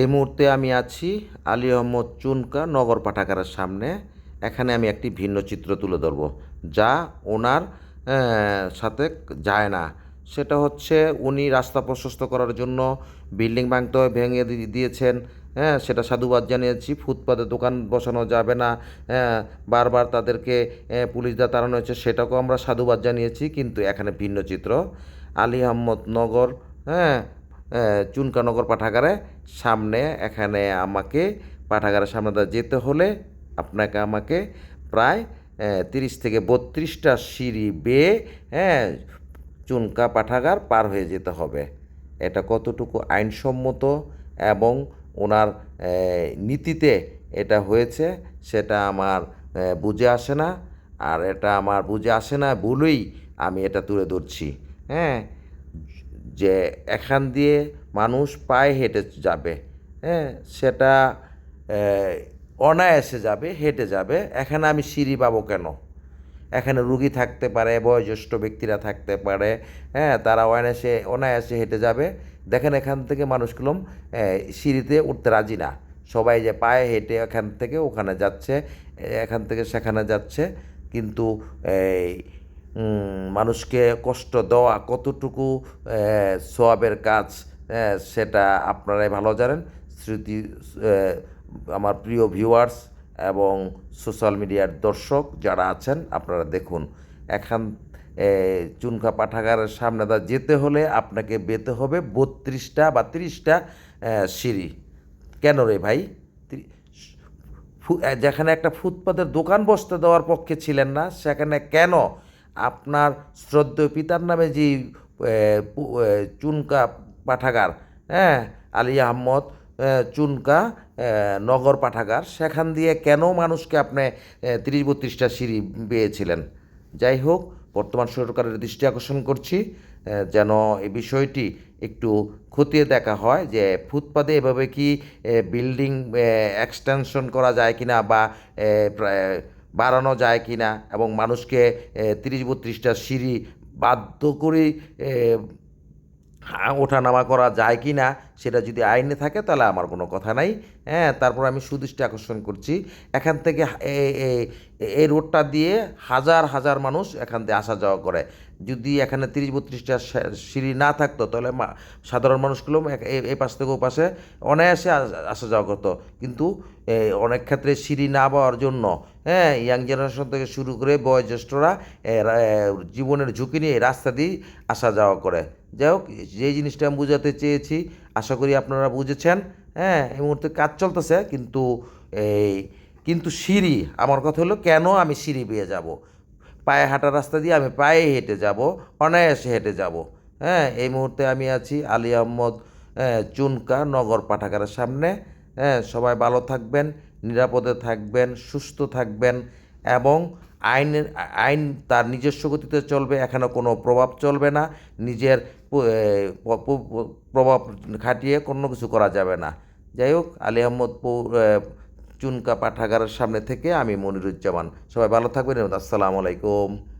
এই মুহূর্তে আমি আছি আলী আহমদ চুনকা নগর পাঠাগারের সামনে। এখানে আমি একটি ভিন্ন চিত্র তুলে ধরবো, যা ওনার সাথে যায় না। সেটা হচ্ছে উনি রাস্তা প্রশস্ত করার জন্য বিল্ডিং ভাঙতে হয়, ভেঙে দিয়েছেন। হ্যাঁ সেটা সাধুবাদ জানিয়েছি, ফুটপাতে দোকান বসানো যাবে না। বারবার তাদেরকে পুলিশ দা তাড়ানো হয়েছে, সেটাকেও আমরা সাধুবাদ জানিয়েছি, কিন্তু এখানে ভিন্ন চিত্র। আলী আহমদ নগর হ্যাঁ চুনকানগর পাঠাগারে সামনে এখানে আমাকে পাঠাগারের সামনে যেতে হলে আপনাকে আমাকে প্রায় তিরিশ থেকে বত্রিশটা সিঁড়ি বেয়ে হ্যাঁ চুনকা পাঠাগার পার হয়ে যেতে হবে। এটা কতটুকু আইনসম্মত এবং ওনার নীতিতে এটা হয়েছে সেটা আমার বুঝে আসে না। আর এটা আমার বুঝে আসে না বলেই আমি এটা তুলে ধরছি। হ্যাঁ? যে এখান দিয়ে মানুষ পায়ে হেঁটে যাবে হ্যাঁ? সেটা অনায়াসে যাবে, হেঁটে যাবে। এখানে আমি সিঁড়ি পাবো কেন? এখানে রুগী থাকতে পারে, বয়োজ্যেষ্ঠ ব্যক্তিরা থাকতে পারে হ্যাঁ? তারা অনায়াসে অনায়াসে হেঁটে যাবে। দেখেন এখান থেকে মানুষগুলো সিঁড়িতে উঠতে রাজি না। সবাই যে পায়ে হেঁটে এখান থেকে ওখানে যাচ্ছে এখান থেকে সেখানে যাচ্ছে। কিন্তু, এই মানুষকে কষ্ট দেওয়া কতটুকু সোয়াবের কাজ সেটা আপনারাই ভালো জানেন। স্মৃতি আমার প্রিয় ভিউয়ার্স এবং সোশ্যাল মিডিয়ার দর্শক যারা আছেন, আপনারা দেখুন। এখান চুনখা পাঠাগারের সামনে দা যেতে হলে আপনাকে বেতে হবে বত্রিশটা বা তিরিশটা সিঁড়ি। কেন রে ভাই? যেখানে একটা ফুটপাতের দোকান বসতে দেওয়ার পক্ষে ছিলেন না, সেখানে কেন আপনার শ্রদ্ধেয় পিতার নামে যে চুনকা পাঠাগার হ্যাঁ? আলী আহমদ চুনকা নগর পাঠাগার, সেখান দিয়ে কেন মানুষকে আপনি তিরিশ বত্রিশটা সিঁড়ি পেয়েছিলেন? যাই হোক, বর্তমান সরকারের দৃষ্টি আকর্ষণ করছি যেন এই বিষয়টি একটু খতিয়ে দেখা হয় যে, ফুটপাতে এভাবে কি বিল্ডিং এক্সটেনশন করা যায় কিনা বা বাড়ানো যায় কি না এবং মানুষকে তিরিশ বত্রিশটা সিঁড়ি বাধ্য করে ওঠা নামা করা যায় কি না সেটা যদি আইনে থাকে তাহলে আমার কোনো কথা নাই। হ্যাঁ তারপর আমি সুদৃষ্টি আকর্ষণ করছি। এখান থেকে এই রোডটা দিয়ে হাজার হাজার মানুষ এখান দিয়ে আসা যাওয়া করে। যদি এখানে তিরিশ, বত্রিশটা সিঁড়ি না থাকতো তাহলে সাধারণ মানুষগুলো এ- পাশ থেকে ও পাশে অনায়াসে আসা যাওয়া করতো। কিন্তু অনেক ক্ষেত্রে সিঁড়ি না পাওয়ার জন্য হ্যাঁ ইয়াং জেনারেশন থেকে শুরু করে বয়োজ্যেষ্ঠরা জীবনের ঝুঁকি নিয়ে রাস্তা দিয়ে আসা যাওয়া করে। যাই হোক, যে জিনিসটা আমি বোঝাতে চেয়েছি আশা করি আপনারা বুঝেছেন। হ্যাঁ এই মুহূর্তে কাজ চলতেছে কিন্তু এই কিন্তু সিঁড়ি আমার কথা হলো কেন আমি সিঁড়ি পেয়ে যাব? পায়ে হাঁটা রাস্তা দিয়ে আমি পায়ে হেঁটে যাব অনায়াসে হেঁটে যাব। হ্যাঁ এই মুহূর্তে আমি আছি আলী আহমদ হ্যাঁ, চুনকা নগর পাঠাগারের সামনে। হ্যাঁ সবাই ভালো থাকবেন নিরাপদে থাকবেন সুস্থ থাকবেন এবং আইনের, আইন তার নিজস্ব গতিতে চলবে, এখানে কোনো প্রভাব চলবে না, নিজের প্রভাব খাটিয়ে কোনো কিছু করা যাবে না। যাই হোক, আলী আহমদ পৌ- চুনকা পাঠাগারের সামনে থেকে আমি মনিরুজ্জামান। সবাই ভালো থাকবেন আসসালামু আলাইকুম।